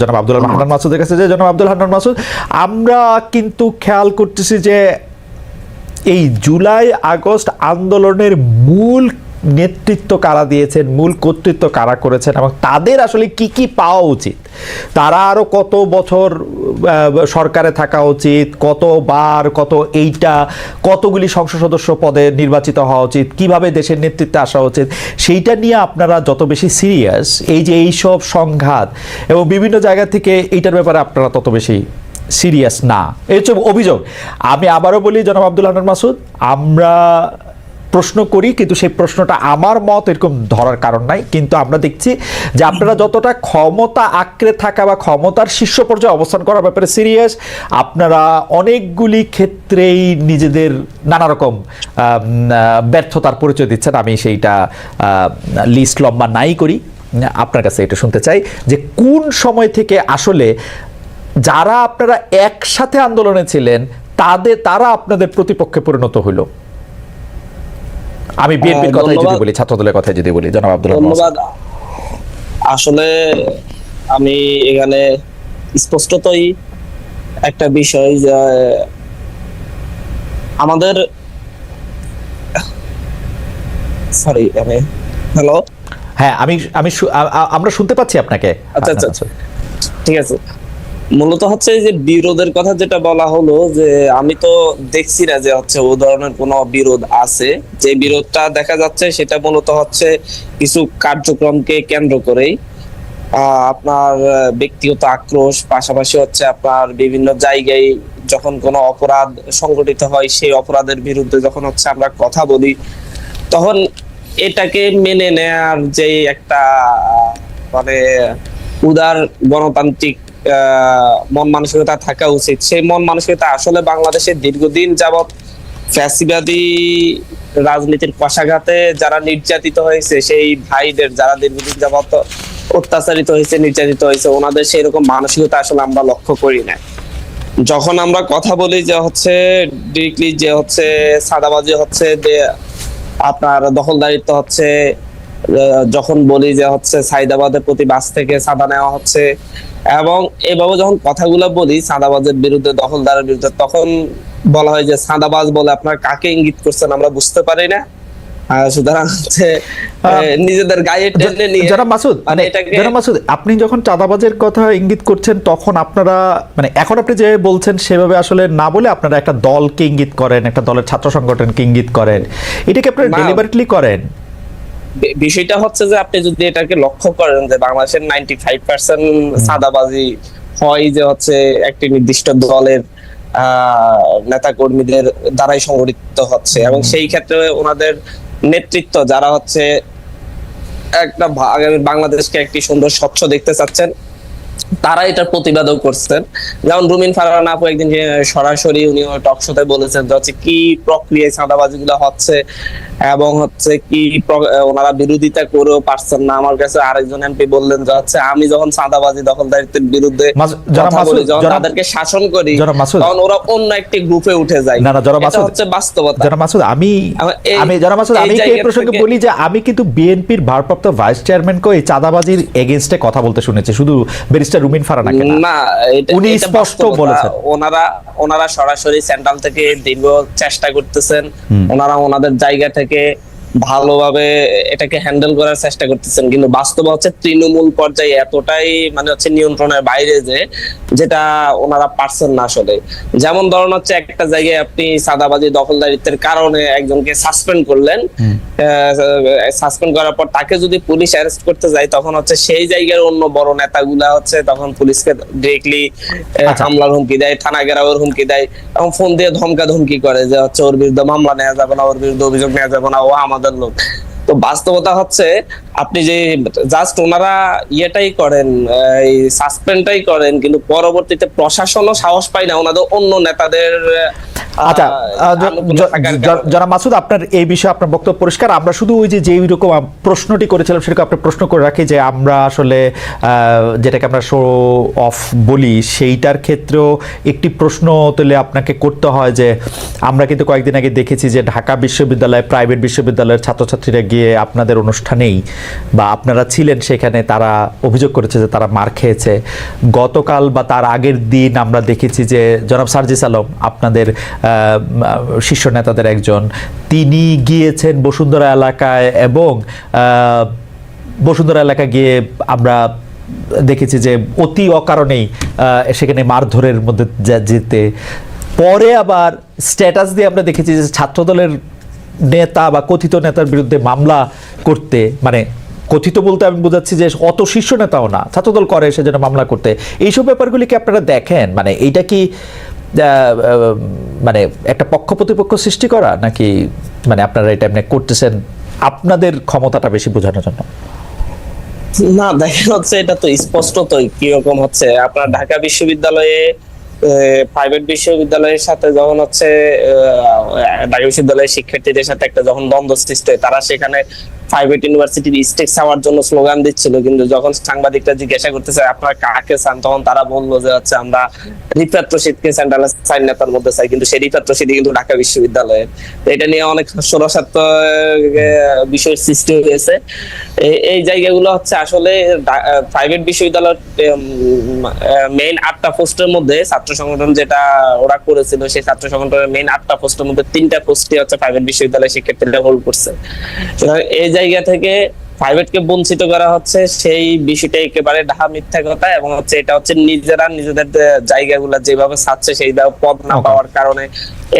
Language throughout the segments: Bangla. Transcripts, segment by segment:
জনাব আব্দুল হান্নান মাসুদের কাছে যে জনাব আব্দুল হান্নান মাসুদ আমরা কিন্তু খেয়াল করতেছি যে এই জুলাই আগস্ট আন্দোলনের মূল নেতৃত্ব কারা দিয়েছেন, মূল কর্তৃত্ব কারা করেছেন এবং তাদের আসলে কি কি পাওয়া উচিত? তারা আরও কত বছর সরকারে থাকা উচিত কতবার কত এইটা, কতগুলি সংসদ সদস্য পদে নির্বাচিত হওয়া উচিত, কীভাবে দেশের নেতৃত্বে আসা উচিত, সেইটা নিয়ে আপনারা যত বেশি সিরিয়াস, এই যে এইসব সংঘাত এবং বিভিন্ন জায়গা থেকে এইটার ব্যাপারে আপনারা তত বেশি সিরিয়াস না। এই হচ্ছে অভিযোগ। আমি আবারও বলি, জনাব আব্দুল হান্নান মাসুদ, আমরা প্রশ্ন করি, কিন্তু সেই প্রশ্নটা আমার মত এরকম ধরার কারণ নাই। কিন্তু আমরা দেখছি যে আপনারা যতটা ক্ষমতা আঁকড়ে থাকা বা ক্ষমতার শীর্ষ পর্যায়ে অবস্থান করার ব্যাপারে সিরিয়াস আপনারা অনেকগুলি ক্ষেত্রেই নিজেদের নানা রকম ব্যর্থতার পরিচয় দিচ্ছেন। আমি সেইটা লিস্ট লম্বা নাই করি। আপনার কাছে এটা শুনতে চাই যে কোন সময় থেকে আসলে যারা আপনারা একসাথে আন্দোলনে ছিলেন, তাদের, তারা আপনাদের প্রতিপক্ষে পরিণত হইল? আমি বিএনপির কথাই যদি। বলি ছাত্রদলের কথাই যদি বলি জনাব আব্দুল ধন্যবাদ। আসলে আমি এখানে স্পষ্টতই একটা বিষয় যে আমাদের সরি আমি হ্যালো হ্যাঁ আমি আমি আমরা শুনতে পাচ্ছি আপনাকে। আচ্ছা, আচ্ছা, আচ্ছা। ঠিক আছে। মূলত হচ্ছে যে বিরোধের কথা যেটা বলা হলো যে আমি তো দেখছি না যে হচ্ছে ও ধরনের কোনো বিরোধ আছে। যে বিরোধটা দেখা যাচ্ছে সেটা মূলত হচ্ছে কিছু কার্যক্রমকে কেন্দ্র করেই আপনার ব্যক্তিগত আক্রোশ, পাশাপাশি হচ্ছে আপনার বিভিন্ন জায়গায় যখন কোনো অপরাধ সংঘটিত হয় সেই অপরাধের বিরুদ্ধে যখন হচ্ছে আমরা কথা বলি, তখন এটাকে মেনে নেয়ার যে একটা মানে উদার গণতান্ত্রিক মন মানসিকতা থাকা উচিত। সেই মন মানসিকতা আসলে বাংলাদেশে দীর্ঘদিন যাবৎ ফ্যাসিবাদী রাজনীতির কষাঘাতে যারা নির্যাতিত হয়েছে, সেই ভাইদের যারা দীর্ঘদিন যাবৎ অত্যাচারিত হয়েছে, নির্যাতিত হয়েছে, ওনাদের সেই রকম মানসিকতা আসলে আমরা লক্ষ্য করি না। যখন আমরা কথা বলি যে হচ্ছে ডিরেক্টলি যে হচ্ছে সাদাবাজি হচ্ছে, যে আপনার দখলদারিত্ব হচ্ছে যখন বলি যে হচ্ছে সাইদাবাদের প্রতি বাস থেকে সাদা নেওয়া হচ্ছে এবং এভাবে যখন কথাগুলো বলি সাদাবাজের বিরুদ্ধে দখলদারের বিরুদ্ধে তখন বলা হয় যে সাদাবাজ বলে আপনার কাকে ইঙ্গিত করছেন আমরা বুঝতে পারি না। সুতরাং হচ্ছে নিজেদের গায়ে টেনে নিয়ে জনাব মাসুদ মানে মাসুদ আপনি যখন চাঁদাবাজের কথা ইঙ্গিত করছেন তখন আপনারা মানে এখন আপনি যে বলছেন সেভাবে আসলে না বলে আপনারা একটা দলকে ইঙ্গিত করেন একটা দলের ছাত্র সংগঠনকে ইঙ্গিত করেন। এটাকে আপনারা। ডেলিভারেটলি করেন। বিষয়টা হচ্ছে যে আপনি যদি এটাকে লক্ষ্য করেন যে বাংলাদেশের নাইনটি ফাইভ পার্সেন্ট সাদাবাজি হয় যে হচ্ছে একটি নির্দিষ্ট দলের নেতা কর্মীদের দ্বারাই সংগঠিত হচ্ছে। এবং সেই ক্ষেত্রে ওনাদের নেতৃত্ব যারা হচ্ছে একটা আগামী বাংলাদেশকে একটি সুন্দর স্বচ্ছ দেখতে চাচ্ছেন তারা এটার প্রতিবাদও করছেন। যেমন রুমিন ফারহান আপু একদিন যে সরাসরি উনি টক শোতে বলেছেন যে হচ্ছে কি প্রক্রিয়ায় চাঁদাবাজি গুলো হচ্ছে এবং হচ্ছে কি ওনারা বিরোধিতা করেও পারছেন না। আমার কাছে আরেকজন এমপি বললেন যে হচ্ছে আমি যখন চাঁদাবাজি দখলদারিত্বের বিরুদ্ধে কথা বলি যখন তাদেরকে শাসন করি তখন ওরা অন্য একটি গ্রুপে উঠে যায়। না, না, এটা মাসুদ। হচ্ছে বাস্তবতা। জনাব মাসুদ আমি আমি জনাব মাসুদ আমি এই প্রসঙ্গে বলি যে আমি কিন্তু বিএনপির ভারপ্রাপ্ত ভাইস চেয়ারম্যানকে এই চাঁদাবাজির এগেনস্টে কথা বলতে শুনেছি। শুধু ব্যারিস্টার রুমিন ফারানাকে না? না এটা- উনি স্পষ্ট বলেছেন। ওনারা ওনারা সরাসরি সেন্ট্রাল থেকে দীর্ঘ চেষ্টা করতেছেন। ওনারা ওনাদের জায়গা থেকে ভালোভাবে এটাকে হ্যান্ডেল করার চেষ্টা করতেছেন। কিন্তু বাস্তব হচ্ছে তৃণমূল পর্যায়ে এতটাই মানে হচ্ছে নিয়ন্ত্রণের বাইরে যে যেটা ওনারা পারছেন না আসলে। যেমন ধরুন হচ্ছে একটা জায়গায় আপনি সাদাবাজি দখলদারিত্বের কারণে একজনকে সাসপেন্ড করলেন সাসপেন্ড করার পর তাকে যদি পুলিশ অ্যারেস্ট করতে যায় তখন হচ্ছে সেই জায়গার অন্য বড় নেতাগুলা হচ্ছে তখন পুলিশকে ডিরেক্টলি আচ্ছা। হামলার হুমকি দেয় থানা ঘেরাওয়ের হুমকি দেয়। এবং ফোন দিয়ে ধমকা ধমকি করে যে হচ্ছে ওর বিরুদ্ধে মামলা নেওয়া যাবে না ওর বিরুদ্ধে অভিযোগ নেওয়া যাবে না ও আমাদের লোক। তো বাস্তবতা হচ্ছে, আপনি যে জাস্ট ওনারা ইয়েটাই করেন এই সাসপেন্ডটাই করেন, কিন্তু পরবর্তীতে প্রশাসনও সাহস পায় না, ওনাদের অন্য নেতাদের আচ্ছা। জনাব মাসুদ আপনার এই বিষয়ে আপনার বক্তব্য পরিষ্কার আমরা শুধু ওই যে যেই রকম প্রশ্নটি করেছিলাম সেরকম আপনার প্রশ্ন করে রাখি যে আমরা আসলে যেটাকে আমরা শো অফ বলি সেইটার ক্ষেত্রেও একটি প্রশ্ন তুলে আপনাকে করতে হয় যে আমরা কিন্তু কয়েকদিন আগে দেখেছি যে ঢাকা বিশ্ববিদ্যালয় প্রাইভেট বিশ্ববিদ্যালয়ের ছাত্রছাত্রীরা গিয়ে আপনাদের অনুষ্ঠানেই বা আপনারা ছিলেন সেখানে তারা অভিযোগ করেছে যে তারা মার খেয়েছে গতকাল বা তার আগের দিন আমরা দেখেছি যে জনাব সার্জিস আলম আপনাদের শীর্ষ নেতাদের একজন। তিনি গিয়েছেন বসুন্ধরা এলাকায় এবং বসুন্ধরা এলাকা গিয়ে আমরা দেখেছি যে অতি অকারণেই সেখানে মারধরের মধ্যে যেতে। পরে আবার স্ট্যাটাস দিয়ে আমরা দেখেছি যে ছাত্রদলের নেতা বা কথিত নেতার বিরুদ্ধে মামলা করতে মানে কথিত বলতে আমি বোঝাচ্ছি যে অত শীর্ষ নেতাও না, ছাত্রদল করে সেজন্য মামলা করতে। এইসব ব্যাপারগুলি কি আপনারা দেখেন? মানে এইটা কি মানে একটা পক্ষ প্রতিপক্ষ সৃষ্টি করা নাকি মানে আপনারা এটা এমনি করতেছেন আপনাদের ক্ষমতাটা বেশি বোঝানোর জন্য? না, দেখা যাচ্ছে এটা তো স্পষ্টতই কীরকম হচ্ছে। আপনার ঢাকা বিশ্ববিদ্যালয়ে প্রাইভেট বিশ্ববিদ্যালয়ের সাথে যখন হচ্ছে ঢাকা বিশ্ববিদ্যালয়ের শিক্ষার্থীদের সাথে একটা যখন দ্বন্দ্ব সৃষ্টি হয়, তারা সেখানে প্রাইভেট ইউনিভার্সিটির স্টেক্স হওয়ার জন্য স্লোগান দিচ্ছিল, কিন্তু যখন সাংবাদিকরা জিজ্ঞাসা করতেছে, আপনারা কাকে চান? তখন তারা বলল যে, হচ্ছে আমরা রিফাত রশিদকে সেন্ট্রাল সাইন নেতার মধ্যে চাই। কিন্তু সেই রিফাত রশিদই কিন্তু ঢাকা বিশ্ববিদ্যালয়ের এটা নিয়ে অনেক ষোড়শাত্ম বিষয়ের সৃষ্টি হয়েছে। এই জায়গাগুলো হচ্ছে আসলে প্রাইভেট বিশ্ববিদ্যালয়ের মেইন আটটা পোস্টের মধ্যে ছাত্র সংগঠন যেটা ওরা করেছিল, সেই ছাত্র সংগঠনের মেইন আটটা পোস্টের মধ্যে তিনটা পোস্টই হচ্ছে প্রাইভেট বিশ্ববিদ্যালয়ের শিক্ষার্থীরা হোল্ড করছে। এই জায়গা থেকে প্রাইভেটকে বঞ্চিত করা হচ্ছে সেই বিষয়টা একেবারে ডাহা মিথ্যা কথা এবং হচ্ছে এটা হচ্ছে নিজেরা নিজেদের জায়গাগুলো যেভাবে ছাড়ছে সেই পদ না পাওয়ার কারণে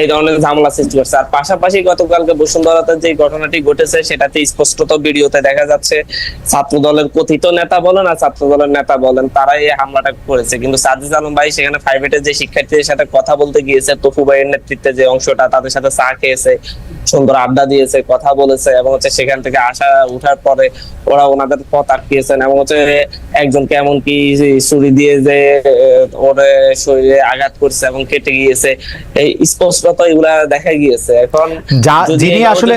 এই ধরনের ঝামেলা সৃষ্টি করছে। আর পাশাপাশি গতকালকে বসুন্ধরাতে যে ঘটনাটি ঘটেছে সেটাতে স্পষ্টত ভিডিওতে দেখা যাচ্ছে ছাত্র দলের কথিত নেতা বলেন আর ছাত্র দলের নেতা বলেন তারাই এই হামলাটা করেছে। কিন্তু সাজিদ আলম ভাই সেখানে প্রাইভেটের যে শিক্ষার্থীদের সাথে কথা বলতে গিয়েছে তফু ভাইয়ের নেতৃত্বে যে অংশটা তাদের সাথে চা খেয়েছে সুন্দর আড্ডা দিয়েছে কথা বলেছে এবং হচ্ছে সেখান থেকে আসা উঠার পরে ওরা ওনাদের পথ আটকিয়েছেন এবং হচ্ছে একজনকে এমনকি ছুরি দিয়ে যে ওর শরীরে আঘাত করছে এবং কেটে গিয়েছে। এই স্পষ্টত এগুলা দেখা গিয়েছে। এখন যিনি আসলে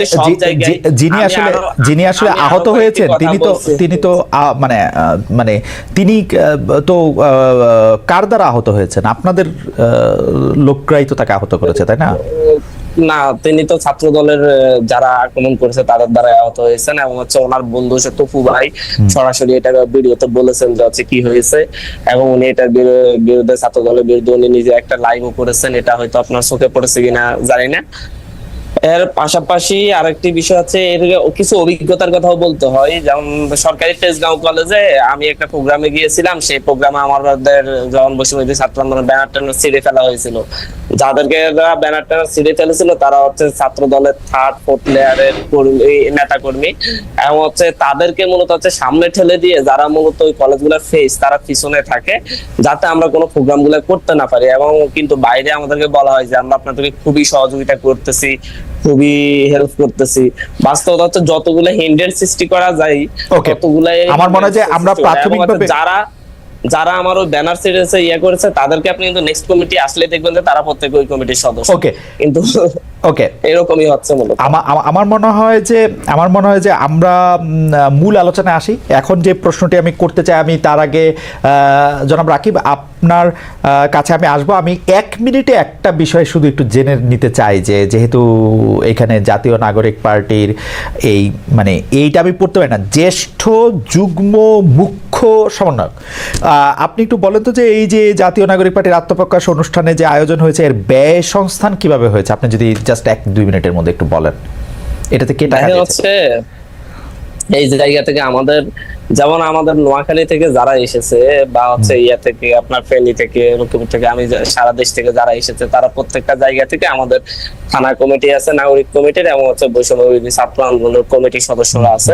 যিনি আসলে যিনি আসলে আহত হয়েছেন তিনি তো তিনি তো আহ, মানে মানে তিনি তো আহ, কার দ্বারা আহত হয়েছেন? আপনাদের আহ, লোকরাই তো তাকে আহত করেছে তাই না? না তিনি তো ছাত্র দলের যারা আক্রমণ করেছে তাদের দ্বারা আহত হয়েছেন এবং হচ্ছে ওনার বন্ধু হচ্ছে তপু ভাই সরাসরি এটা ভিডিওতে বলেছেন যে হচ্ছে কি হয়েছে এবং উনি এটার বিরুদ্ধে ছাত্র দলের বিরুদ্ধে উনি নিজে একটা লাইভও করেছেন এটা হয়তো আপনার চোখে পড়েছে কিনা জানি না। এর পাশাপাশি আরেকটি বিষয় আছে এর কিছু অভিজ্ঞতার কথাও বলতে হয়। যেমন সরকারি তেজগাঁও কলেজে আমি একটা প্রোগ্রামে গিয়েছিলাম। সেই প্রোগ্রামে আমাদের যখন বসুমতী ছাত্র আন্দোলন ব্যানার টানার ছিঁড়ে ফেলা হয়েছিল। যাদেরকে ব্যানার টানার ছিঁড়ে ফেলেছিল, তারা হচ্ছে ছাত্র দলের থার্ড ফোর্থ লেয়ারের কর্মী নেতা কর্মী এবং হচ্ছে তাদেরকে মূলত হচ্ছে সামনে ঠেলে দিয়ে যারা মূলত ওই কলেজগুলোর ফেস তারা পিছনে থাকে, যাতে আমরা কোনো প্রোগ্রামগুলো করতে না পারি। এবং কিন্তু বাইরে আমাদেরকে বলা হয় যে, আমরা আপনাদেরকে খুবই সহযোগিতা করতেছি। খুবই হেল্প করতেছি। বাস্তবতা হচ্ছে যতগুলো হিন্ডেন্স সৃষ্টি করা যায় ততগুলাই আমার মনে হয় যে আমরা প্রাথমিকভাবে- যারা যারা আমার ওই ব্যানার সিরিজে ইয়ে করেছে তাদেরকে আপনি কিন্তু নেক্সট কমিটি আসলে দেখবেন যে তারা প্রত্যেকে ওই কমিটির সদস্য। ওকে কিন্তু ওকে এরকমই হচ্ছে মূলত। আমা- আমা- আমার মনে হয় যে আমার মনে হয় যে আমরা মূল আলোচনায় আসি। এখন যে প্রশ্নটি আমি করতে চাই আমি তার আগে আহ, জনাব রাকিব আপনার কাছে আমি আসব। আমি এক মিনিটে একটা বিষয় শুধু একটু জেনে নিতে চাই যে যেহেতু এখানে জাতীয় নাগরিক পার্টির এই মানে এইটা আমি পড়তে পারি না জ্যেষ্ঠ যুগ্ম মুখ্য সমন্বয়ক। আপনি একটু বলেন তো যে এই যে জাতীয় নাগরিক পার্টির আত্মপ্রকাশ অনুষ্ঠানে যে আয়োজন হয়েছে এর ব্যয় সংস্থান কীভাবে হয়েছে? আপনি যদি জাস্ট এক দুই মিনিটের মধ্যে একটু বলেন। এটাতে কে টাকা দেখা দিয়েছে? এই জায়গা থেকে আমাদের যেমন আমাদের নোয়াখালী থেকে যারা এসেছে বা হচ্ছে ইয়া থেকে আপনার ফেনী থেকে রকিপুর থেকে আমি সারা দেশ থেকে যারা এসেছে তারা প্রত্যেকটা জায়গা থেকে আমাদের থানা কমিটি আছে নাগরিক কমিটির এবং হচ্ছে বৈষম্য ছাত্র আন্দোলনের কমিটির সদস্যরা আছে।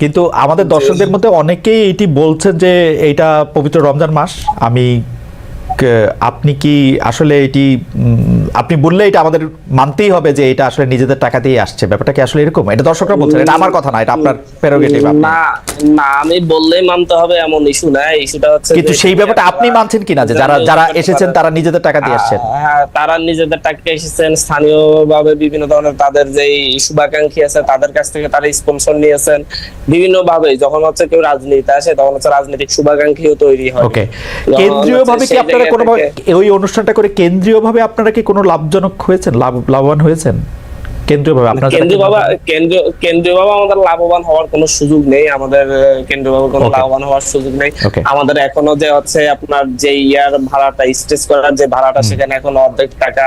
কিন্তু আমাদের দর্শকদের মধ্যে অনেকেই এটি বলছেন যে এটা পবিত্র রমজান মাস। আমি আপনি কি আসলে এটি আপনি বললে এটা আমাদের মানতেই হবে যে এটা আসলে নিজেদের টাকা দিয়ে আসছে। ব্যাপারটা কি আসলে এরকম? এটা দর্শকরা বলছেন এটা আমার কথা না এটা আপনার প্রেরোগেটিভ না না আমি বললেই মানতে হবে এমন ইস্যু না ইস্যুটা হচ্ছে কিন্তু সেই ব্যাপারটা আপনি মানছেন কিনা যে যারা যারা এসেছেন তারা নিজেদের টাকা দিয়ে আসছেন? হ্যাঁ তারা নিজেদের টাকা এসেছেন স্থানীয়ভাবে বিভিন্ন ধরনের তাদের যে শুভাকাঙ্ক্ষী আছে তাদের কাছ থেকে তারা স্পন্সর নিয়েছেন। বিভিন্ন ভাবে যখন হচ্ছে কেউ রাজনীতি আসে তখন হচ্ছে রাজনৈতিক শুভাকাঙ্ক্ষীও তৈরি হয়। ওকে। যখন কেন্দ্রীয় ভাবে কি আপনারা ওই অনুষ্ঠানটা করে কেন্দ্রীয়ভাবে আপনারা কি কোনো লাভজনক হয়েছেন? লাভ লাভবান হয়েছেন? কেন্দ্রীয়ভাবে আপনারা কেন্দ্রীয়ভাবে কেন্দ্রীয় বাবা কেন্দ্রীয়- কেন্দ্রীয় কেন্দ্রীয় বাবা আমাদের লাভবান হওয়ার কোনো সুযোগ নেই। আমাদের কেন্দ্রীয়ভাবে কোনো লাভবান হওয়ার সুযোগ নেই। আমাদের এখনও যে হচ্ছে আপনার যে ইয়ার ভাড়াটা স্টেজ করার যে ভাড়াটা সেখানে এখনও অর্ধেক টাকা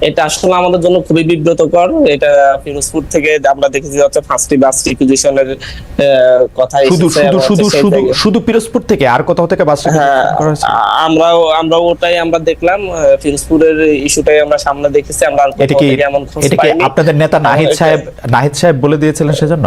এটা আসলে আমাদের জন্য খুবই বিব্রতকর। এটা ফিরোজপুর থেকে আমরা দেখেছি হচ্ছে ফার্স্ট বাস রিকুইজিশনের কথা শুধু শুধু শুধু শুধু পিরোজপুর থেকে? আর কোথাও থেকে বাস করা হয়েছে? আ- আমরাও আমরা ওটাই আমরা দেখলাম ফিরোজপুরের ইস্যুটাই আমরা সামনে দেখেছি আমরা এটা কি আপনাদের নেতা নাহিদ সাহেব নাহিদ সাহেব বলে দিয়েছিলেন সেজন্য?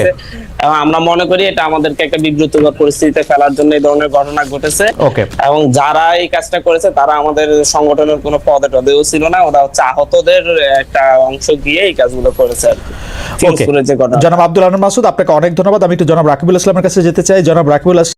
এবং আমরা মনে করি এটা আমাদেরকে একটা বিব্রতকর পরিস্থিতিতে ফেলার জন্য এই ধরনের ঘটনা ঘটেছে. এবং যারা এই কাজটা করেছে তারা আমাদের সংগঠনের কোনো পদে টদেও ছিল না ওরা হচ্ছে আহতদের একটা অংশ দিয়ে এই কাজগুলো করেছে জনাব আব্দুল আনন্দ মাসুদ আপনাকে অনেক ধন্যবাদ। আমি একটু জনাব রাকিবুল ইসলামের কাছে যেতে চাই। জনাব রাকিবুল